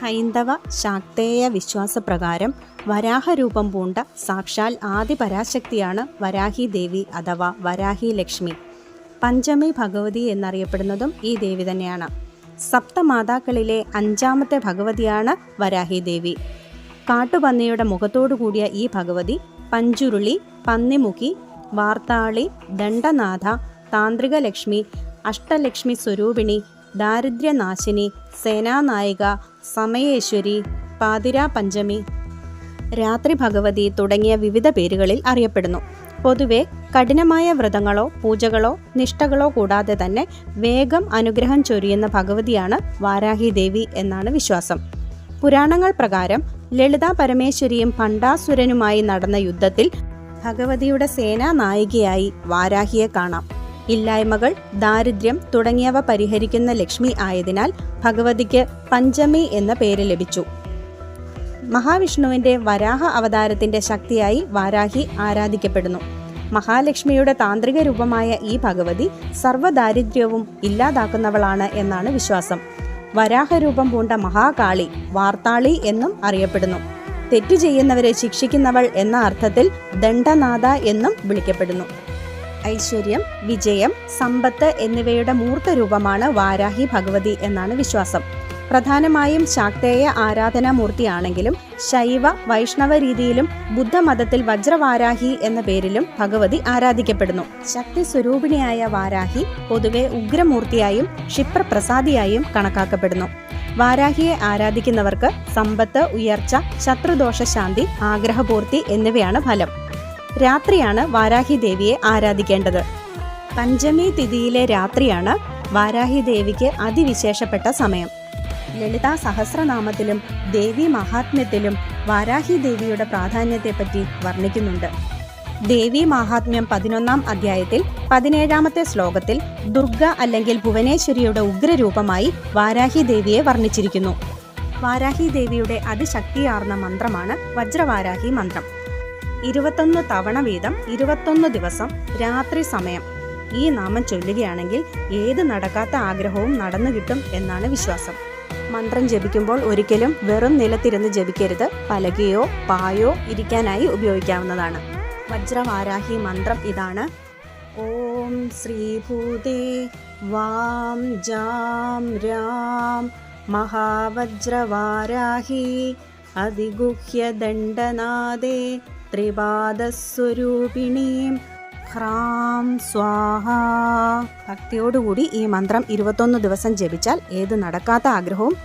ഹൈന്ദവ ശാക്തേയ വിശ്വാസപ്രകാരം വരാഹരൂപം പൂണ്ട സാക്ഷാൽ ആദിപരാശക്തിയാണ് വരാഹി ദേവി അഥവാ വരാഹി ലക്ഷ്മി. പഞ്ചമി ഭഗവതി എന്നറിയപ്പെടുന്നതും ഈ ദേവി തന്നെയാണ്. സപ്തമാതാക്കളിലെ അഞ്ചാമത്തെ ഭഗവതിയാണ് വരാഹി ദേവി. കാട്ടുപന്നിയുടെ മുഖത്തോടു കൂടിയ ഈ ഭഗവതി പഞ്ചുരുളി പന്നിമുഖി വാർത്താളി ദണ്ഡനാഥ താന്ത്രിക ലക്ഷ്മി അഷ്ടലക്ഷ്മി സ്വരൂപിണി ദാരിദ്ര്യനാശിനി സേനാനായിക സമയേശ്വരി പാതിരാ പഞ്ചമി. രാത്രി ഭഗവതി തുടങ്ങിയ വിവിധ പേരുകളിൽ അറിയപ്പെടുന്നു. പൊതുവെ കഠിനമായ വ്രതങ്ങളോ പൂജകളോ നിഷ്ഠകളോ കൂടാതെ തന്നെ വേഗം അനുഗ്രഹം ചൊരിയുന്ന ഭഗവതിയാണ് വാരാഹി ദേവി എന്നാണ് വിശ്വാസം. പുരാണങ്ങൾ പ്രകാരം ലളിതാ പരമേശ്വരിയും പണ്ടാസുരനുമായി നടന്ന യുദ്ധത്തിൽ ഭഗവതിയുടെ സേനാ നായികയായി വാരാഹിയെ കാണാം. ഇല്ലായ്മകൾ ദാരിദ്ര്യം തുടങ്ങിയവ പരിഹരിക്കുന്ന ലക്ഷ്മി ആയതിനാൽ ഭഗവതിക്ക് പഞ്ചമി എന്ന പേര് ലഭിച്ചു. മഹാവിഷ്ണുവിന്റെ വരാഹ അവതാരത്തിന്റെ ശക്തിയായി വാരാഹി ആരാധിക്കപ്പെടുന്നു. മഹാലക്ഷ്മിയുടെ താന്ത്രിക രൂപമായ ഈ ഭഗവതി സർവദാരിദ്ര്യവും ഇല്ലാതാക്കുന്നവളാണ് എന്നാണ് വിശ്വാസം. വരാഹരൂപം പൂണ്ട മഹാകാളി വാർത്താളി എന്നും അറിയപ്പെടുന്നു. തെറ്റു ചെയ്യുന്നവരെ ശിക്ഷിക്കുന്നവൾ എന്ന അർത്ഥത്തിൽ ദണ്ഡനാഥ എന്നും വിളിക്കപ്പെടുന്നു. ഐശ്വര്യം വിജയം സമ്പത്ത് എന്നിവയുടെ മൂർത്ത രൂപമാണ് വാരാഹി ഭഗവതി എന്നാണ് വിശ്വാസം. പ്രധാനമായും ശാക്തേയ ആരാധനാ മൂർത്തിയാണെങ്കിലും ശൈവ വൈഷ്ണവ രീതിയിലും ബുദ്ധമതത്തിൽ വജ്രവാരാഹി എന്ന പേരിലും ഭഗവതി ആരാധിക്കപ്പെടുന്നു. ശക്തി സ്വരൂപിണിയായ വാരാഹി പൊതുവെ ഉഗ്രമൂർത്തിയായും ക്ഷിപ്രപ്രസാദിയായും കണക്കാക്കപ്പെടുന്നു. വാരാഹിയെ ആരാധിക്കുന്നവർക്ക് സമ്പത്ത് ഉയർച്ച ശത്രുദോഷ ശാന്തി ആഗ്രഹപൂർത്തി എന്നിവയാണ് ഫലം. രാത്രിയാണ് വാരാഹി ദേവിയെ ആരാധിക്കേണ്ടത്. പഞ്ചമി തിഥിയിലെ രാത്രിയാണ് വാരാഹി ദേവിക്ക് അതിവിശേഷപ്പെട്ട സമയം. ലളിതാ സഹസ്രനാമത്തിലും ദേവി മഹാത്മ്യത്തിലും വാരാഹി ദേവിയുടെ പ്രാധാന്യത്തെപ്പറ്റി വർണിക്കുന്നുണ്ട്. ദേവി മാഹാത്മ്യം പതിനൊന്നാം അധ്യായത്തിൽ പതിനേഴാമത്തെ ശ്ലോകത്തിൽ ദുർഗ അല്ലെങ്കിൽ ഭുവനേശ്വരിയുടെ ഉഗ്രരൂപമായി വാരാഹി ദേവിയെ വർണിച്ചിരിക്കുന്നു. വാരാഹി ദേവിയുടെ അതിശക്തിയാർന്ന മന്ത്രമാണ് വജ്രവാരാഹി മന്ത്രം. ഇരുപത്തൊന്ന് തവണ വീതം ഇരുപത്തൊന്ന് ദിവസം രാത്രി സമയം ഈ നാമം ചൊല്ലുകയാണെങ്കിൽ ഏത് നടക്കാത്ത ആഗ്രഹവും നടന്നു കിട്ടും എന്നാണ് വിശ്വാസം. മന്ത്രം ജപിക്കുമ്പോൾ ഒരിക്കലും വെറും നിലത്തിരുന്ന് ജപിക്കരുത്. പലകയോ പായോ ഇരിക്കാനായി ഉപയോഗിക്കാവുന്നതാണ്. വജ്രവാരാഹി മന്ത്രം ഇതാണ്. ഓം ശ്രീഭൂതേ വാം ജാം രാം മഹാവജ്രവാരാഹി അതിഗുഹ്യദണ്ഡനാദേ ത്രിപാദസ്വരൂപിണീം. ഹ്രാം സ്വാഹ. ഭക്തിയോടുകൂടി ഈ മന്ത്രം ഇരുപത്തൊന്ന് ദിവസം ജപിച്ചാൽ ഏത് നടക്കാത്ത ആഗ്രഹവും